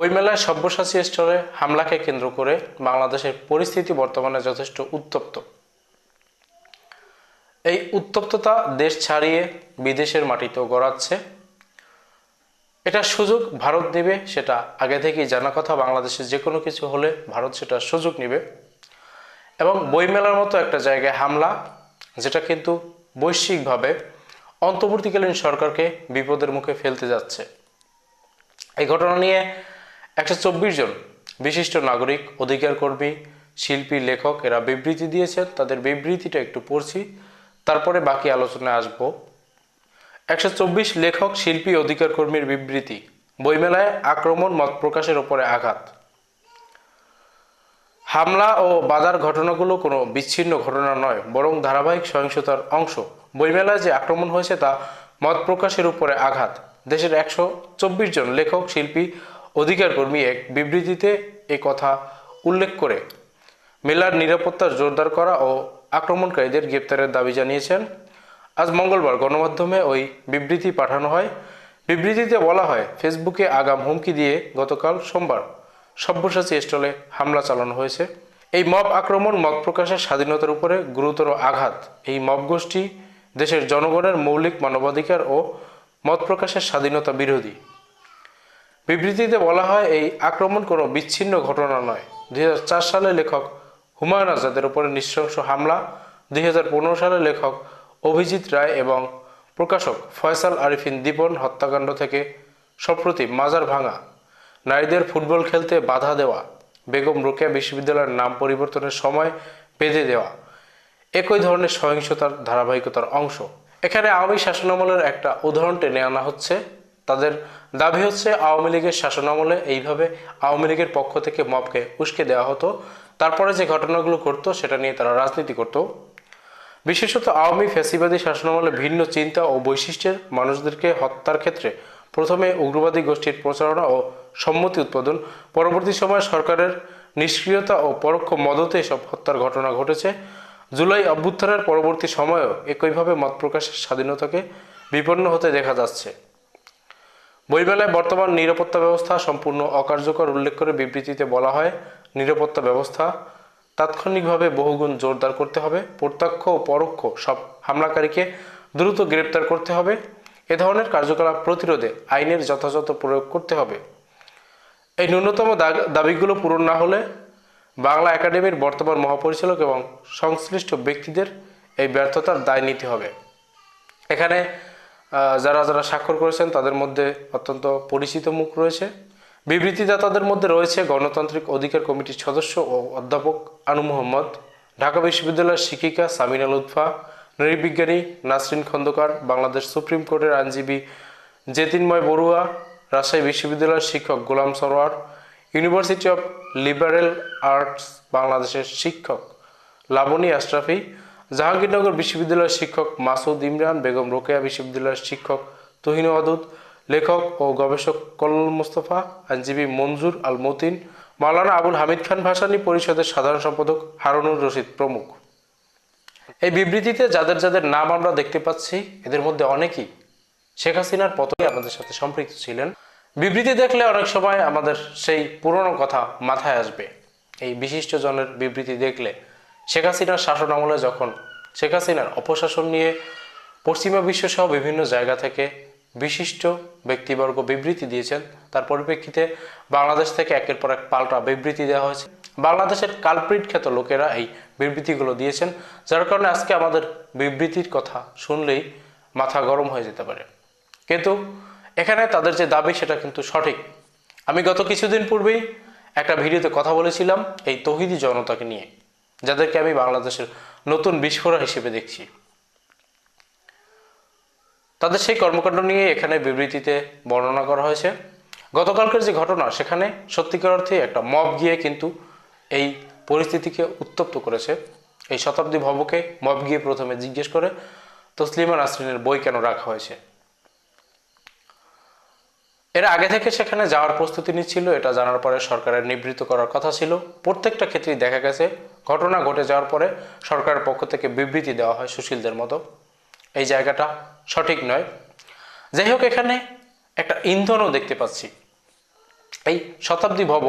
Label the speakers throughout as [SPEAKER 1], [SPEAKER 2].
[SPEAKER 1] বইমেলায় সব্যসাচী স্টোরে হামলাকে কেন্দ্র করে বাংলাদেশের পরিস্থিতি বর্তমানে যথেষ্ট উত্তপ্ত। এই উত্তপ্ততা দেশ ছাড়িয়ে বিদেশের মাটিতেও গড়াচ্ছে। এটা সুযোগ ভারত নেবে সেটা আগে থেকেই জানা কথা। বাংলাদেশে যে কোনো কিছু হলে ভারত সেটা সুযোগ নেবে। এবং বইমেলার মতো একটা জায়গায় হামলা, যেটা কিন্তু বৈশ্বিকভাবে অন্তর্বর্তীকালীন সরকারকে বিপদের মুখে ফেলতে যাচ্ছে। এই ঘটনা নিয়ে একশো চব্বিশ জন বিশিষ্ট নাগরিক অধিকার কর্মী শিল্পী, লেখক, এরা বিবৃতি দিয়েছেন, তাদের বিবৃতিটা একটু পড়ছি, তারপরে বাকি আলোচনায় আসব। একশো চব্বিশ লেখক, শিল্পী অধিকার কর্মীর বিবৃতি, বইমেলায় আক্রমণ, মত প্রকাশের ওপরে আঘাত। হামলা ও বাধার ঘটনাগুলো কোনো বিচ্ছিন্ন ঘটনা নয়, বরং ধারাবাহিক সহিংসতার অংশ। বইমেলায় যে আক্রমণ হয়েছে তা মত প্রকাশের উপরে আঘাত। দেশের একশো চব্বিশ জন লেখক, শিল্পী অধিকার কর্মী এক বিবৃতিতে এ কথা উল্লেখ করে মেলার নিরাপত্তা জোরদার করা ও আক্রমণকারীদের গ্রেপ্তারের দাবি জানিয়েছেন। আজ মঙ্গলবার গণমাধ্যমে ওই বিবৃতি পাঠানো হয়। বিবৃতিতে বলা হয়, ফেসবুকে আগাম হুমকি দিয়ে গতকাল সোমবার সব্যসাচী স্টলে হামলা চালানো হয়েছে। এই মব আক্রমণ মত প্রকাশের স্বাধীনতার উপরে গুরুতর আঘাত। এই মব গোষ্ঠী দেশের জনগণের মৌলিক মানবাধিকার ও মত প্রকাশের স্বাধীনতা বিরোধী। বিবৃতিতে বলা হয়, এই আক্রমণ কোনো বিচ্ছিন্ন ঘটনা নয়। দুই সালে লেখক হুমায়ুন আজাদের উপরে নৃশংস হামলা, দুই হাজার পনেরো সালে লেখক অভিজিৎ রায় এবং প্রকাশক ফয়সাল আরিফিন দীপন হত্যাকাণ্ড থেকে সম্প্রতি মাজার ভাঙা, নারীদের ফুটবল খেলতে বাধা দেওয়া, বেগম রোকেয়া বিশ্ববিদ্যালয়ের নাম পরিবর্তনের সময় বেঁধে দেওয়া, একই ধরনের সহিংসতার ধারাবাহিকতার অংশ। এখানে আওয়ামী শাসনামলের একটা উদাহরণ টেনে আনা হচ্ছে। তাদের দাবি হচ্ছে আওয়ামী লীগের শাসনামলে এইভাবে আওয়ামী লীগের পক্ষ থেকে মবকে উস্কে দেওয়া হতো। তারপরে যে ঘটনাগুলো ঘটতো, সেটা নিয়ে তারা রাজনীতি করতো। বিশেষত আওয়ামী ফ্যাসিবাদী শাসনামলে ভিন্ন চিন্তা ও বৈশিষ্ট্যের মানুষদেরকে হত্যার ক্ষেত্রে প্রথমে উগ্রবাদী গোষ্ঠীর প্রচারণা ও সম্মতি উৎপাদন, পরবর্তী সময়ে সরকারের নিষ্ক্রিয়তা ও পরোক্ষ মদতে এসব হত্যার ঘটনা ঘটেছে। জুলাই অভ্যুত্থানের পরবর্তী সময়েও একইভাবে মত প্রকাশের স্বাধীনতাকে বিপন্ন হতে দেখা যাচ্ছে। বইমেলায় বর্তমান নিরাপত্তা ব্যবস্থা সম্পূর্ণ অকার্যকর উল্লেখ করে বিবৃতিতে বলা হয়, নিরাপত্তা ব্যবস্থা তাৎক্ষণিকভাবে বহুগুণ জোরদার করতে হবে, প্রত্যক্ষ ও পরোক্ষ সব হামলাকারীকে দ্রুত গ্রেপ্তার করতে হবে, এ ধরনের কার্যকলাপ প্রতিরোধে আইনের যথাযথ প্রয়োগ করতে হবে। এই ন্যূনতম দাবিগুলো পূরণ না হলে বাংলা একাডেমির বর্তমান মহাপরিচালক এবং সংশ্লিষ্ট ব্যক্তিদের এই ব্যর্থতার দায় নিতে হবে। এখানে যারা যারা স্বাক্ষর করেছেন, তাদের মধ্যে অত্যন্ত পরিচিত মুখ রয়েছে। বিবৃতিদাতাদের মধ্যে রয়েছে গণতান্ত্রিক অধিকার কমিটির সদস্য ও অধ্যাপক আনু মোহাম্মদ, ঢাকা বিশ্ববিদ্যালয়ের শিক্ষিকা সামিনা লুৎফা নৃবিজ্ঞানী নাসরিন খন্দকার, বাংলাদেশ সুপ্রিম কোর্টের আইনজীবী জেতিনময় বড়ুয়া, রাজশাহী বিশ্ববিদ্যালয়ের শিক্ষক Golam Sarwar, university of liberal arts, বাংলাদেশের শিক্ষক লাবণী আশরাফি জাহাঙ্গীরনগর বিশ্ববিদ্যালয়ের শিক্ষক মাসুদ ইমরান, বেগম রোকেয়া বিশ্ববিদ্যালয়ের শিক্ষক তুহিন ওয়াদুদ লেখক ও গবেষক কল্ল মুস্তফা, আইনজীবী মঞ্জুর আল মতিন মাওলানা আবুল হামিদ খান ভাসানী, পরিষদের সাধারণ সম্পাদক হারুনুর রশিদ প্রমুখ। এই বিবৃতিতে যাদের যাদের নাম আমরা দেখতে পাচ্ছি, এদের মধ্যে অনেকেই শেখ হাসিনার পতনে আমাদের সাথে সম্পৃক্ত ছিলেন। বিবৃতি দেখলে অনেক সময় আমাদের সেই পুরনো কথা মাথায় আসবে। এই বিশিষ্ট জনের বিবৃতি দেখলে শেখ হাসিনার শাসন আমলে যখন শেখ হাসিনার অপশাসন নিয়ে পশ্চিমা বিশ্বসহ বিভিন্ন জায়গা থেকে বিশিষ্ট ব্যক্তিবর্গ বিবৃতি দিয়েছেন, তার পরিপ্রেক্ষিতে বাংলাদেশ থেকে একের পর এক পাল্টা বিবৃতি দেওয়া হয়েছে। বাংলাদেশের কালপ্রিট খ্যাত লোকেরা এই বিবৃতিগুলো দিয়েছেন, যার কারণে আজকে আমাদের বিবৃতির কথা শুনলেই মাথা গরম হয়ে যেতে পারে। কিন্তু এখানে তাদের যে দাবি, সেটা কিন্তু সঠিক। আমি গত কিছুদিন পূর্বেই একটা ভিডিওতে কথা বলেছিলাম এই তহিদি জনতাকে নিয়ে। যাদেরকে আমি বাংলাদেশের নতুন বিস্ফোরক হিসেবে দেখছি। তাদের সেই কর্মকাণ্ড নিয়ে এখানে বিবৃতিতে বর্ণনা করা হয়েছে। গতকালকের যে ঘটনা, সেখানে সত্যিকার অর্থে একটা মব গিয়ে কিন্তু এই পরিস্থিতিকে উত্তপ্ত করেছে। এই শতাব্দী ভবকে মব গিয়ে প্রথমে জিজ্ঞেস করে, তসলিমা নাসরিনের বই কেন রাখা হয়েছে? এর আগে থেকে সেখানে যাওয়ার প্রস্তুতি নিচ্ছিল, এটা জানার পরে সরকারের নিবৃত্ত করার কথা ছিল। প্রত্যেকটা ক্ষেত্রেই দেখা গেছে ঘটনা ঘটে যাওয়ার পরে সরকারের পক্ষ থেকে বিবৃতি দেওয়া হয় সুশীলদের মতো। এই জায়গাটা সঠিক নয়। যাই হোক, এখানে একটা ইন্ধনও দেখতে পাচ্ছি। এই শতাব্দী ভব,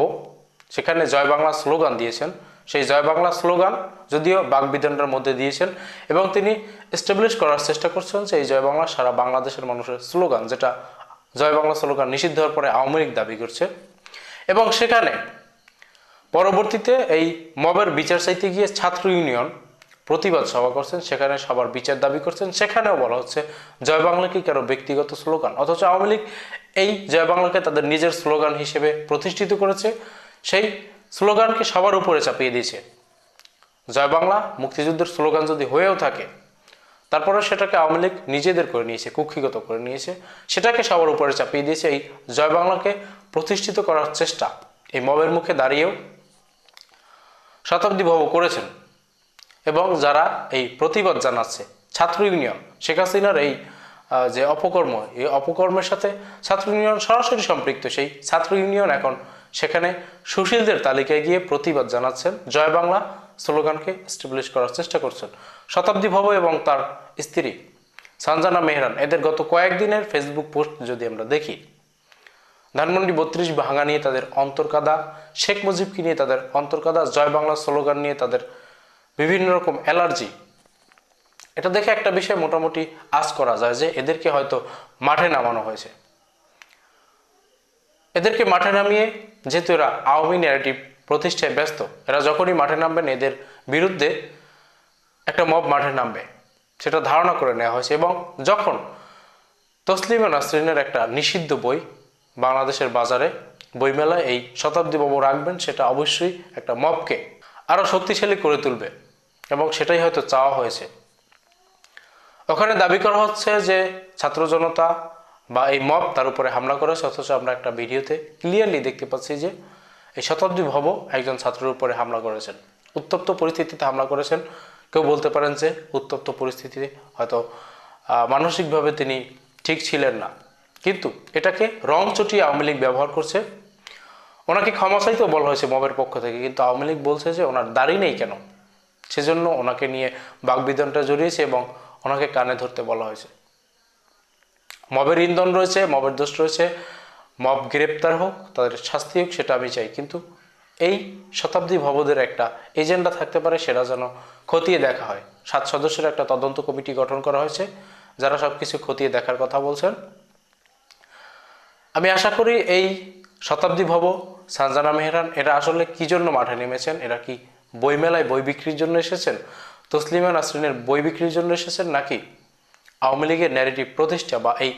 [SPEAKER 1] সেখানে জয় বাংলা স্লোগান দিয়েছেন। সেই জয় বাংলা স্লোগান যদিও বাগবিধানটার মধ্যে দিয়েছেন এবং তিনি এস্টাবলিশ করার চেষ্টা করছেন যে এই জয় বাংলা সারা বাংলাদেশের মানুষের স্লোগান, যেটা জয় বাংলা স্লোগান নিষিদ্ধ হওয়ার পরে আওয়ামী লীগ দাবি করছে। এবং সেখানে পরবর্তীতে এই মবের বিচার চাইতে গিয়ে ছাত্র ইউনিয়ন প্রতিবাদ সভা করছেন, সেখানে সবার বিচার দাবি করছেন। সেখানেও বলা হচ্ছে, জয় বাংলা কি কারও ব্যক্তিগত স্লোগান? অথচ আওয়ামী লীগ এই জয় বাংলাকে তাদের নিজের স্লোগান হিসেবে প্রতিষ্ঠিত করেছে। সেই স্লোগানকে সবার উপরে চাপিয়ে দিয়েছে। জয় বাংলা মুক্তিযুদ্ধের স্লোগান যদি হয়েও থাকে তারপরে সেটাকে আওয়ামী লীগ নিজেদের করে নিয়েছে, কুক্ষিগত করে নিয়েছে। সেটাকে সবার উপরে চাপিয়ে দিয়েছে এই জয় বাংলাকে প্রতিষ্ঠিত করার চেষ্টা। এই মবের মুখে দাঁড়িয়েও শতাব্দী ভব করেছেন। এবং যারা এই প্রতিবাদ জানাচ্ছে, ছাত্র ইউনিয়ন, শেখ হাসিনার এই যে অপকর্ম, এই অপকর্মের সাথে ছাত্র ইউনিয়ন সরাসরি সম্পৃক্ত, সেই ছাত্র ইউনিয়ন এখন সেখানে সুশীলদের তালিকায় গিয়ে প্রতিবাদ জানাচ্ছেন। জয় বাংলা স্লোগানকে এস্টাবলিশ করার চেষ্টা করছেন। শতাব্দী ভব এবং তার স্ত্রী সানজানা মেহরান, এদের গত কয়েকদিনের ফেসবুক পোস্ট যদি আমরা দেখি ধানমন্ডি বত্রিশ ভাঙা নিয়ে তাদের অন্তর্কাদা, শেখ মুজিবকে নিয়ে তাদের অন্তর্কাদা, জয় বাংলা স্লোগান নিয়ে তাদের বিভিন্ন রকম অ্যালার্জি। এটা দেখে একটা বিষয় মোটামুটি আজ করা যায় যে এদেরকে হয়তো মাঠে নামানো হয়েছে। এদেরকে মাঠে নামিয়ে যেহেতু এরা আওয়ামী ন্যারেটিভ প্রতিষ্ঠায় ব্যস্ত, এরা যখনই মাঠে নামবেন এদের বিরুদ্ধে একটা মব মাঠে নামবে। সেটা ধারণা করে নেওয়া হয়েছে এবং যখন তসলিমা নাসরিনের একটা নিষিদ্ধ বই বাংলাদেশের বাজারে বইমেলায় এই শতাব্দী বাবু রাখবেন, সেটা অবশ্যই একটা মপকে আরও শক্তিশালী করে তুলবে এবং সেটাই হয়তো চাওয়া হয়েছে। ওখানে দাবি করা হচ্ছে যে ছাত্র জনতা বা এই মব তার উপরে হামলা করেছে, অথচ আমরা একটা ভিডিওতে ক্লিয়ারলি দেখতে পাচ্ছি যে এই শতাব্দী ভব একজন ছাত্রের উপরে হামলা করেছেন। উত্তপ্ত পরিস্থিতিতে হামলা করেছেন। কেউ বলতে পারেন যে উত্তপ্ত পরিস্থিতিতে হয়তো মানসিকভাবে তিনি ঠিক ছিলেন না। কিন্তু এটাকে রং চটিয়ে আওয়ামী লীগ ব্যবহার করছে। ওনাকে ক্ষমা চাইতেও বলা হয়েছে মবের পক্ষ থেকে, কিন্তু আওয়ামী লীগ বলছে যে ওনার দাড়ি নেই কেন? সেজন্য ওনাকে নিয়ে বাগবিধানটা জড়িয়েছে এবং ওনাকে কানে ধরতে বলা হয়েছে। মবের ইন্ধন রয়েছে, মবের দোষ রয়েছে, মব গ্রেপ্তার হোক, তাদের শাস্তি হোক, সেটা আমি চাই। কিন্তু এই শতাব্দী ভবদের একটা এজেন্ডা থাকতে পারে, সেটা যেন খতিয়ে দেখা হয়। সাত সদস্যের একটা তদন্ত কমিটি গঠন করা হয়েছে, যারা সব কিছু খতিয়ে দেখার কথা বলছেন। আমি আশা করি এই শতাব্দী ভব, সানজানা মেহরান, এরা আসলে কি জন্য মাঠে নেমেছেন? এরা কি বইমেলায় বই বিক্রির জন্য এসেছেন? তসলিমা নাসরিনের বই বিক্রির জন্য এসেছেন নাকি আওয়ামী লীগের ন্যারেটিভ প্রতিষ্ঠা বা এই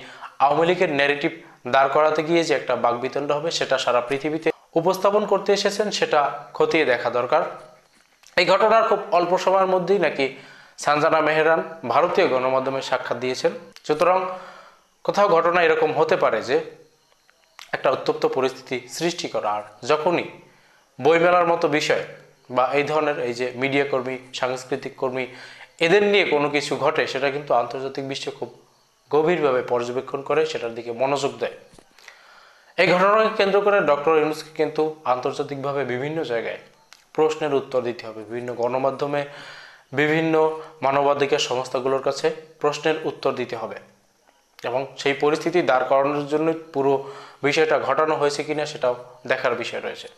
[SPEAKER 1] আওয়ামী লীগের ন্যারেটিভ দাঁড় করাতে গিয়ে যে একটা বাকবিতণ্ড হবে, সেটা সারা পৃথিবীতে উপস্থাপন করতে এসেছেন, সেটা খতিয়ে দেখা দরকার। এই ঘটনার খুব অল্প সময়ের মধ্যেই নাকি সানজানা মেহরান ভারতীয় গণমাধ্যমে সাক্ষাৎ দিয়েছেন। সুতরাং কোথাও ঘটনা এরকম হতে পারে যে একটা উত্তপ্ত পরিস্থিতি সৃষ্টি করা। আর যখনই বইমেলার মতো বিষয় বা এই ধরনের এই যে মিডিয়া কর্মী, সাংস্কৃতিক কর্মী, এদের নিয়ে কোনো কিছু ঘটে, সেটা কিন্তু আন্তর্জাতিক বিশ্বে খুব গভীরভাবে পর্যবেক্ষণ করে, সেটার দিকে মনোযোগ দেয়। এই ঘটনাকে কেন্দ্র করে ডক্টর ইউনুসকে কিন্তু আন্তর্জাতিকভাবে বিভিন্ন জায়গায় প্রশ্নের উত্তর দিতে হবে। বিভিন্ন গণমাধ্যমে, বিভিন্ন মানবাধিকার সংস্থাগুলোর কাছে প্রশ্নের উত্তর দিতে হবে। এবং সেই পরিস্থিতি দাঁড় করানোর জন্য পুরো বিষয়টা ঘটানো হয়েছে কিনা সেটাও দেখার বিষয় রয়েছে।